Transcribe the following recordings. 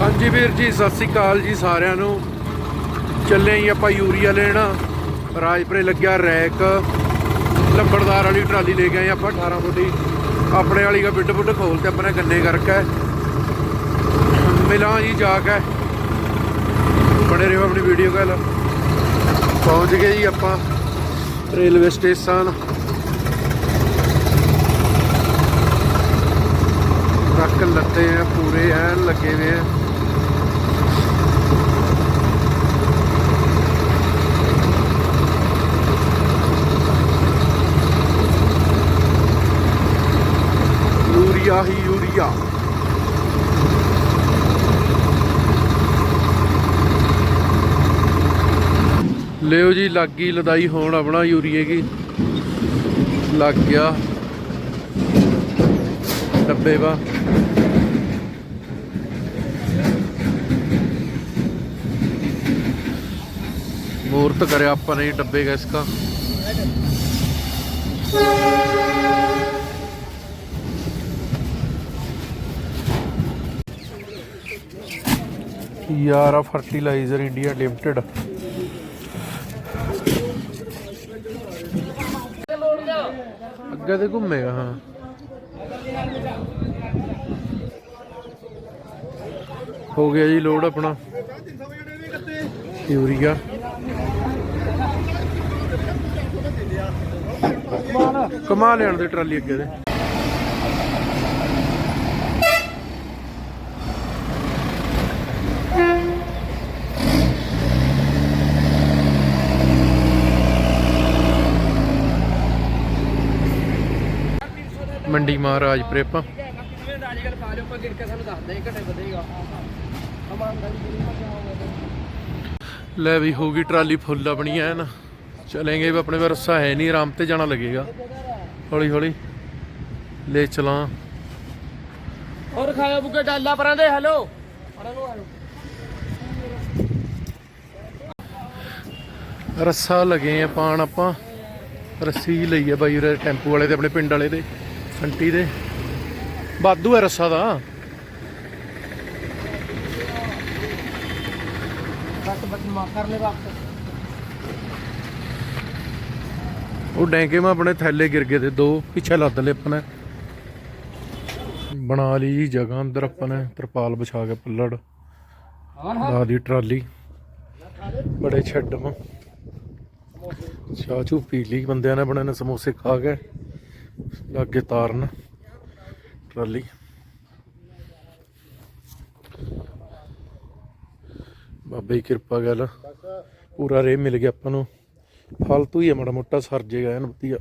ਹਾਂਜੀ ਵੀਰ ਜੀ, ਸਤਿ ਸ੍ਰੀ ਅਕਾਲ ਜੀ ਸਾਰਿਆਂ ਨੂੰ। ਚੱਲੇ ਹੀ ਆਪਾਂ ਯੂਰੀਆ ਲੈਣਾ। ਰਾਜਪੁਰੇ ਲੱਗਿਆ ਰੈਕ। ਲੰਬੜਦਾਰ ਵਾਲੀ ਟਰਾਲੀ ਲੈ ਕੇ ਆਏ ਆਪਾਂ 18 ਫੁੱਟੀ ਆਪਣੇ ਵਾਲੀ ਦਾ ਬਿੱਡ ਬੁੱਡ ਖੋਲ ਤੇ ਆਪਣੇ ਗੰਨੇ ਕਰਕੇ ਮਿਲਾਂ ਜੀ ਜਾ ਕੇ ਬਣੇ ਰਹੋ ਆਪਣੀ ਵੀਡੀਓ ਕਾਲ ਪਹੁੰਚ ਗਏ ਜੀ ਆਪਾਂ ਰੇਲਵੇ ਸਟੇਸ਼ਨ। ਟਰੱਕ ਲੱਤੇ ਆ, ਪੂਰੇ ਐਨ ਲੱਗੇ ਹੋਏ ਆ ਯੂਰੀਆ ਹੀ ਯੂਰੀਆ ਲਿਓ ਜੀ, ਲੱਗ ਗਈ ਲਦਾਈ ਹੋਣ ਆਪਣਾ ਯੂਰੀਏ ਕੀ। ਲੱਗ ਗਿਆ। ਡੱਬੇ ਵਾ। ਮੂਰਤ ਕਰਿਆ ਆਪਾਂ ਨੇ ਜੀ ਡੱਬੇ ਗੈਸ ਕਾ ਯਾਰਾ ਫਰਟੀਲਾਈਜ਼ਰ ਇੰਡੀਆ ਲਿਮਟਿਡ। ਅੱਗੇ ਤੇ ਘੁੰਮੇਗਾ, ਹਾਂ। ਹੋ ਗਿਆ ਜੀ ਲੋਡ ਆਪਣਾ। ਯੂਰੀਆ। ਕਮਾ ਲੈਣ ਦੇ ਟਰਾਲੀ ਅੱਗੇ ਦੇ ਮੰਡੀ ਮਹਾਰਾਜਪੁਰੇ ਆਪਾਂ। ਲੈ ਵੀ ਹੋ ਗਈ ਟਰਾਲੀ ਫੁੱਲ ਆਪਣੀ ਐਨ। ਚਲेंगे ਵੀ ਆਪਣੇ ਕੋਲ ਰੱਸਾ ਹੈ ਨਹੀਂ ਆਰਾਮ ਤੇ ਜਾਣਾ ਲੱਗੇਗਾ। ਹੌਲੀ ਹੌਲੀ ਲੈ ਚਲਾਂ। ਹੋਰ ਖਾਇਆ ਬੁੱਕੇ ਡਾਲਾ ਪਰਾਂ ਦੇ ਹੈਲੋ ਰੱਸਾ ਲਗੇ ਆ ਪਾਣ ਆਪਾਂ। ਰੱਸੀ ਲਈ ਆ ਬਾਈ ਉਰੇ ਟੈਂਪੂ ਵਾਲੇ ਤੇ ਆਪਣੇ ਪਿੰਡ ਵਾਲੇ ਦੇ ਫੰਟੀ ਦੇ। ਵਾਧੂ ਹੈ ਰੱਸਾ ਦਾ ਬਸ ਬਸ ਮਾ ਕਰ ਲੈ ਵਾਪਸ। ਉਹ ਡੈਂਕੇ ਮੈਂ ਆਪਣੇ ਥੈਲੇ ਗਿਰ ਗਏ ਤੇ ਦੋ ਪਿੱਛੇ ਲੱਦ ਲਏ ਆਪਾਂ ਨੇ ਬਣਾ ਲਈ ਜੀ ਜਗ੍ਹਾ ਅੰਦਰ ਆਪਾਂ ਨੇ ਤਰਪਾਲ ਵਿਛਾ ਕੇ ਪੱਲੜ। ਲਾ ਦੀ ਟਰਾਲੀ। ਬੜੇ ਛੱਡ ਮ ਚਾਹ ਚੂ ਪੀ ਲਈ ਬੰਦਿਆਂ ਨੇ ਬਣੇ ਨੇ ਸਮੋਸੇ ਖਾ ਕੇ। ਲਾਗੇ ਤਾਰਨ, ਟਰਾਲੀ। ਬਾਬੇ ਦੀ ਕਿਰਪਾ ਗੱਲ। ਪੂਰਾ ਰੇ ਮਿਲ ਗਿਆ ਆਪਾਂ ਨੂੰ। ਫਾਲਤੂ ਹੀ ਹੈ ਮਾੜਾ ਮੋਟਾ, ਸਰ ਜੇਗਾ ਐਨ ਵਧੀਆ।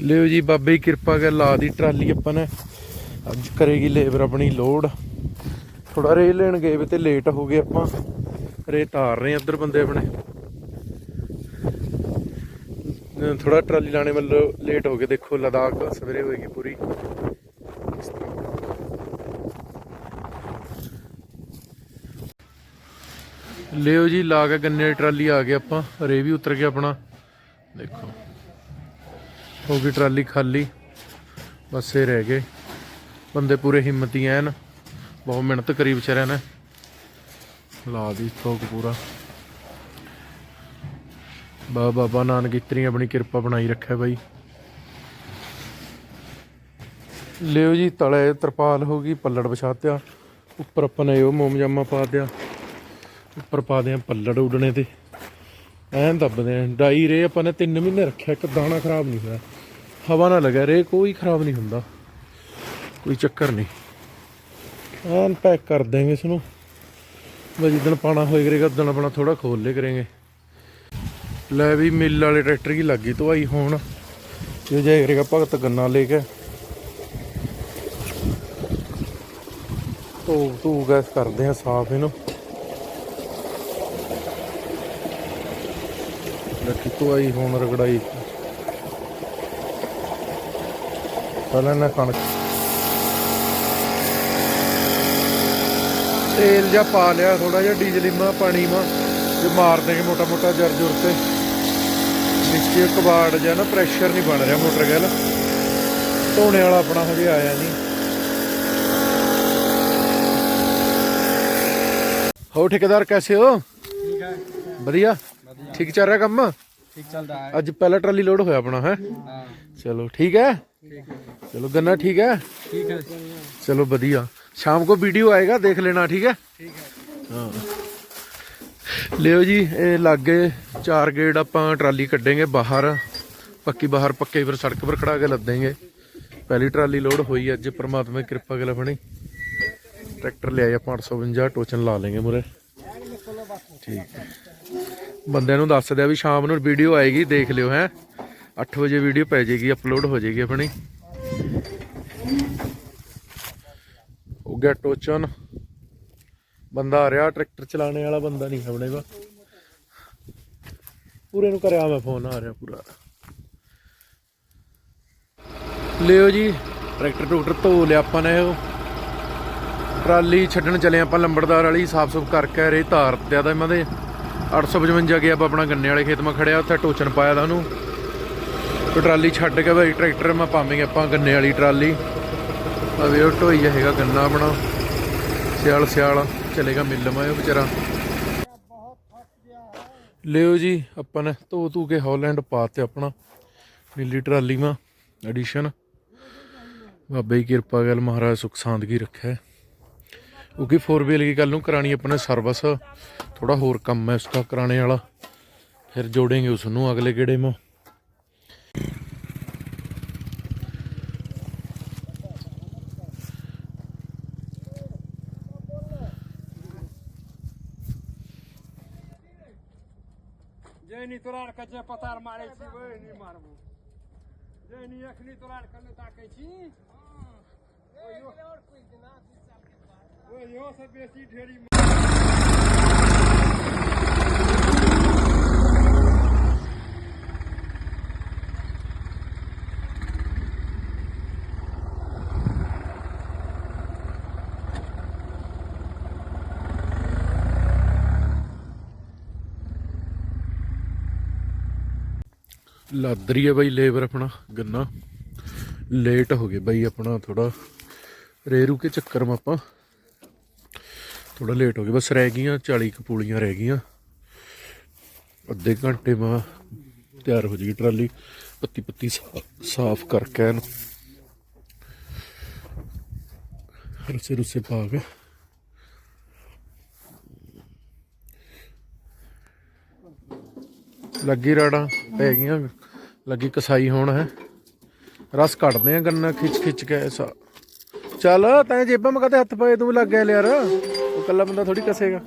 ਲਿਓ ਜੀ, ਬਾਬੇ ਦੀ ਕਿਰਪਾ ਗੱਲ, ਲਾ ਦੀ ਟਰਾਲੀ ਆਪਾਂ ਨੇ। ਅੱਜ ਕਰੇਗੀ ਲੇਬਰ ਆਪਣੀ ਲੋਡ। ਥੋੜਾ ਰੇ ਲੈਣ ਗਏ ਵੇ ਤੇ ਲੇਟ ਹੋ ਗਏ ਆਪਾਂ। ਰੇ ਤਾਰ ਰਹੇ ਆ ਇੱਧਰ ਬੰਦੇ ਆਪਣੇ। ਥੋੜਾ ਟਰਾਲੀ ਲਾਣੇ ਵੱਲੋਂ ਲੇਟ ਹੋ ਗਏ। ਦੇਖੋ, ਲਦਾਖ ਸਵੇਰੇ ਹੋਏਗੀ ਪੂਰੀ। ਇਸ ਤਰ੍ਹਾਂ। ਲਿਓ ਜੀ, ਲਾ ਕੇ ਗੰਨੇ ਦੀ ਟਰਾਲੀ ਆ ਗਏ ਆਪਾਂ। ਰੇ ਵੀ ਉਤਰ ਗਿਆ ਆਪਣਾ। ਦੇਖੋ, ਹੋ ਗਈ ਟਰਾਲੀ ਖਾਲੀ। ਬਸ ਇਹ ਰਹਿ ਗਏ। ਬੰਦੇ ਪੂਰੇ ਹਿੰਮਤੀ ਐਨ। ਬਹੁਤ ਮਿਹਨਤ ਕਰੀ ਵਿਚਾਰਿਆਂ ਨੇ। ਲਾ ਦੀ ਥੋਕ ਪੂਰਾ। ਬਾ ਬਾਬਾ ਨਾਨਕ ਇਤਰੀ ਆਪਣੀ ਕਿਰਪਾ ਬਣਾਈ ਰੱਖਿਆ ਬਾਈ। ਲਿਓ ਜੀ ਤਲੇ ਤਰਪਾਲ ਹੋ ਗਈ, ਪੱਲੜ ਵਿਛਾ ਵਿਛਾਤਿਆ। ਉੱਪਰ ਆਪਾਂ ਨੇ ਉਹ ਮੋਮ ਜਾਮਾ ਪਾ ਦਿਆ ਉੱਪਰ ਪਾ ਦਿਆਂ ਪੱਲੜ ਉਡਣੇ ਤੇ। ਐਨ ਦੱਬਦੇ ਆਂ। ਡਾਈ ਰੇ ਆਪਾਂ ਨੇ 3 ਮਹੀਨੇ ਰੱਖਿਆ, ਇੱਕ ਦਾਣਾ ਖਰਾਬ ਨਹੀਂ ਹੋਇਆ। ਹਵਾ ਨਾ ਲੱਗਾ, ਰੇ ਕੋਈ ਖਰਾਬ ਨਹੀਂ ਹੁੰਦਾ। ਕੋਈ ਚੱਕਰ ਨਹੀਂ। ਐਨ ਪੈਕ ਕਰ ਦੇਂਗੇ ਇਸ ਨੂੰ। ਬਸ ਜਿੱਦਣ ਪਾਣਾ ਹੋਏ ਕਰੇਗਾ ਉਦਣ ਆਪਣਾ ਥੋੜਾ ਖੋਲ ਲੇ ਕਰਾਂਗੇ। ਲੈ ਵੀ ਮਿੱਲ ਵਾਲੇ ਟਰੈਕਟਰ ਕੀ ਲੱਗੀ ਧਵਾਈ ਹੋਣ। ਜੋ ਜਾਏ ਕਰੇਗਾ ਭਗਤ ਗੰਨਾ ਲੈ ਕੇ। ਧੋ ਧੂ ਗੈਸ ਕਰਦੇ ਆ ਸਾਫ਼ ਇਹਨੂੰ। ਲੱਗੀ ਧਵਾਈ ਹੋਣ ਰਗੜਾਈ। ਪਹਿਲਾਂ ਨਾ ਕਣਕ। ਤੇਲ ਜਾਂ ਪਾ ਲਿਆ ਥੋੜਾ ਜਿਹਾ ਡੀਜ਼ਲ ਮਾ, ਪਾਣੀ ਮਾ ਜੇ ਮਾਰ ਦੇਗੇ ਮੋਟਾ ਮੋਟਾ ਜਰ ਜੁਰ ਤੇ। ਨੀਚੇ ਕਬਾੜ ਜਾਂ ਨਾ ਪ੍ਰੈਸ਼ਰ ਨਹੀਂ ਬਣ ਰਿਹਾ ਮੋਟਰ ਗੈਲ ਧੋਣੇ ਵਾਲਾ ਆਪਣਾ ਹਜੇ ਆਇਆ ਨਹੀਂ ਹੋ ਠੇਕੇਦਾਰ ਕੈਸੇ ਹੋ ठीक है ਵਧੀਆ ਠੀਕ ਚੱਲ ਰਿਹਾ ਕੰਮ ठीक चल रहा है ਅੱਜ ਪਹਿਲਾ ਟਰਾਲੀ ਲੋਡ ਹੋਇਆ ਆਪਣਾ ਹੈ हाँ ਚਲੋ ਠੀਕ ਹੈ ठीक है ਚਲੋ ਗੰਨਾ ਠੀਕ ਹੈ ठीक है ਚਲੋ ਵਧੀਆ ਸ਼ਾਮ ਕੋ ਵੀਡੀਓ ਆਏਗਾ ਦੇਖ ਲੈਣਾ ਠੀਕ ਹੈ ठीक है ਹਾਂ ਲਿਓ ਜੀ ਇਹ ਲਾਗੇ ਚਾਰ ਗੇਟ ਆਪਾਂ ਟਰਾਲੀ ਕੱਢेंगे ਬਾਹਰ। ਪੱਕੀ ਬਾਹਰ ਪੱਕੇ ਫਿਰ ਸੜਕ ਪਰ ਖੜਾ ਕੇ ਲੱਦਾਂਗੇ ਪਹਿਲੀ ਟਰਾਲੀ ਲੋਡ ਹੋਈ ਅੱਜ, ਪ੍ਰਮਾਤਮਾ ਦੀ ਕਿਰਪਾ ਗੱਲ ਬਣੀ। ਟਰੈਕਟਰ ਲਿਆਏ ਆਪਾਂ 852 ਟੋਚਨ ਲਾ ਲੇਂਗੇ ਮੁਰੇ ਠੀਕ। ਬੰਦਿਆਂ ਨੂੰ ਦੱਸ ਦਿਆ ਵੀ ਸ਼ਾਮ ਨੂੰ ਵੀਡੀਓ ਆਏਗੀ, ਦੇਖ ਲਿਓ ਹੈ। 8 ਵਜੇ ਵੀਡੀਓ ਪੈ ਜਾਏਗੀ ਅਪਲੋਡ ਹੋ ਜਾਏਗੀ ਆਪਣੀ। ਹੋ ਗਿਆ ਟੋਚਨ। ਬੰਦਾ ਆ ਰਿਹਾ, ਟਰੈਕਟਰ ਚਲਾਣੇ ਵਾਲਾ ਬੰਦਾ ਨਹੀਂ ਆਪਣੇ ਕੋਲ। ਪੂਰੇ ਨੂੰ ਕਰਿਆ ਮੈਂ ਫੋਨ ਆ ਰਿਹਾ ਪੂਰਾ। ਲਿਓ ਜੀ, ਟਰੈਕਟਰ ਟਰੂਕਟਰ ਧੋ ਲਿਆ ਆਪਾਂ ਨੇ ਉਹ। ਟਰਾਲੀ ਛੱਡਣ ਚਲੇ ਆਪਾਂ ਲੰਬੜਦਾਰ ਵਾਲੀ ਸਾਫ਼ ਸੁਫ ਕਰਕੇ ਰੇ ਧਾਰ ਦਿਆ ਦਾ ਇਹਨਾਂ ਦੇ। 855 ਗਿਆ ਆਪਾਂ ਆਪਣਾ ਗੰਨੇ ਵਾਲੇ ਖੇਤ ਮਾ ਖੜਿਆ, ਉੱਥੇ ਟੋਚਨ ਪਾਇਆ ਦਾ ਉਹਨੂੰ। ਤੇ ਟਰਾਲੀ ਛੱਡ ਕੇ ਭਾਈ ਟਰੈਕਟਰ ਮਾ ਪਾਵਾਂਗੇ ਆਪਾਂ ਗੰਨੇ ਵਾਲੀ ਟਰਾਲੀ। ਆ ਵੇ ਉਹ ਢੋਈ ਹੈਗਾ ਗੰਨਾ ਆਪਣਾ। ਸਿਆਲ ਸਿਆਲ ਚਲੇਗਾ ਮਿਲ ਮਾਇਓ ਵਿਚਾਰਾ। ਲਿਓ ਜੀ, ਆਪਾਂ ਨੇ ਧੋ ਧੂ ਕੇ ਹਾਲੈਂਡ ਪਾਤੇ ਆਪਣਾ ਨੀਲੀ ਟਰਾਲੀ ਮਾ ਐਡੀਸ਼ਨ ਬਾਬੇ ਦੀ ਕਿਰਪਾ ਗੱਲ ਮਹਾਰਾਜ ਸੁਖ ਸਾਂਦਗੀ ਰੱਖੇ। ਕਿਉਂਕਿ 4 ਵੀਲ ਕੀ ਗੱਲ ਨੂੰ ਕਰਾਣੀ ਆਪਣੇ ਸਰਵਿਸ ਥੋੜਾ ਹੋਰ ਕੰਮ ਹੈ ਉਸਕਾ ਕਰਾਣੇ ਵਾਲਾ। ਫਿਰ ਜੋੜेंगे ਉਸ ਨੂੰ ਅਗਲੇ ਕਿਹੜੇ ਮਾ જેની તુરાણ કજે પથાર મારે છે વય નહીં મારવું. જેની એકની તુરાણ કને તાકે છે એવો છે બેસી ઢેરી ਲਾਦਰੀ ਹੈ ਬਾਈ, ਲੇਬਰ ਆਪਣਾ, ਗੰਨਾ। ਲੇਟ ਹੋ ਗਏ ਬਾਈ, ਆਪਣਾ ਥੋੜਾ ਰੇਰੂ ਕੇ ਚੱਕਰ ਮ ਆਪਾਂ। ਥੋੜਾ ਲੇਟ ਹੋ ਗਏ, ਬਸ ਰਹਿ ਗਈਆਂ 40 ਕਪੂਲੀਆਂ ਰਹਿ ਗਈਆਂ। ਅੱਧੇ ਘੰਟੇ ਮਾ ਤਿਆਰ ਹੋ ਜੇਗੀ ਟਰਾਲੀ ਪੱਤੀ ਪੱਤੀ ਸਾਫ਼ ਕਰਕੇ ਇਹਨੂੰ ਰਸੇ ਰੁਸੇ ਪਾ ਕੇ। ਲੱਗੀ ਰਾੜਾਂ ਪੈ ਗਈਆਂ। ਲੱਗੀ ਕਸਾਈ ਹੋਣ ਹੈ। ਰਸ ਕੱਢਦੇ ਆ ਗੰਨਾ ਖਿੱਚ ਖਿੱਚ ਕੇ ਐਸਾ ਚੱਲ, ਤੈਂ ਜੇਬਾਂ ਮਾ ਕਦੇ ਹੱਥ ਪਾਏ, ਤੂੰ ਲੱਗ ਗਿਆ ਯਾਰ ਉਹ ਕੱਲਾ ਬੰਦਾ ਥੋੜੀ ਕਸੇਗਾ।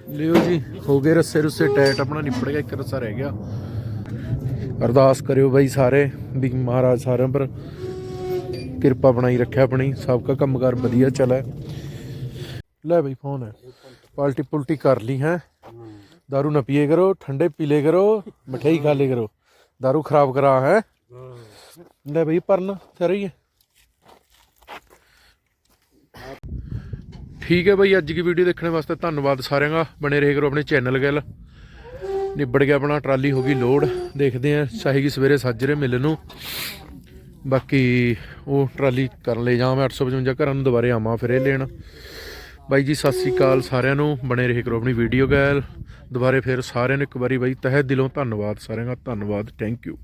ਲਿਓ ਜੀ, ਹੋ ਗਏ ਰੱਸੇ ਰੁੱਸੇ ਟੈਟ ਆਪਣਾ ਨਿਪੜ ਗਿਆ, ਇੱਕ ਰੱਸਾ ਰਹਿ ਗਿਆ। ਅਰਦਾਸ ਕਰਿਓ ਬਾਈ ਸਾਰੇ, ਵੀ ਮਹਾਰਾਜ ਸਾਰਿਆਂ ਪਰ ਕਿਰਪਾ ਬਣਾਈ ਰੱਖਿਆ ਆਪਣੀ, ਸਭ ਦਾ ਕੰਮਕਾਰ ਵਧੀਆ ਚੱਲੇ। ਲੈ ਬਈ, ਫੋਨ। ਹੈ ਪਾਲਟੀ ਪੁਲਟੀ ਕਰ ਲਈ ਹੈ। दारू न पिए करो ठंडे पी ले करो मिठाई खा ले करो दारू खराब करा है ले भाई परन सर ही है ਠੀਕ ਹੈ ਬਾਈ ਅੱਜ ਦੀ ਵੀਡੀਓ ਦੇਖਣ ਵਾਸਤੇ ਧੰਨਵਾਦ ਸਾਰਿਆਂ ਦਾ ਬਣੇ ਰਹੇ ਕਰੋ ਆਪਣੇ ਚੈਨਲ ਗੱਲ ਨਿਬੜ ਗਿਆ ਆਪਣਾ ਟਰਾਲੀ ਹੋ ਗਈ ਲੋਡ ਦੇਖਦੇ ਆਂ ਚਾਹੇਗੀ ਸਵੇਰੇ ਸਾਜਰੇ ਮਿਲਣ ਨੂੰ ਬਾਕੀ ਉਹ ਟਰਾਲੀ ਕਰਨ ਲੈ ਜਾਵਾਂ ਮੈਂ 855 ਘਰਾਂ ਨੂੰ ਦੁਬਾਰੇ ਆਵਾਂ ਫਿਰ ਇਹ ਲੈਣ ਬਾਈ ਜੀ, ਸਤਿ ਸ੍ਰੀ ਅਕਾਲ ਸਾਰਿਆਂ ਨੂੰ। ਬਣੇ ਰਹੇ ਕਰੋ ਆਪਣੀ ਵੀਡੀਓ ਗੈਲ ਦੁਬਾਰੇ ਫਿਰ ਸਾਰਿਆਂ ਨੂੰ ਇੱਕ ਵਾਰੀ ਬਾਈ, ਤਹਿ ਦਿਲੋਂ ਧੰਨਵਾਦ। ਸਾਰਿਆਂ ਦਾ ਧੰਨਵਾਦ। Thank you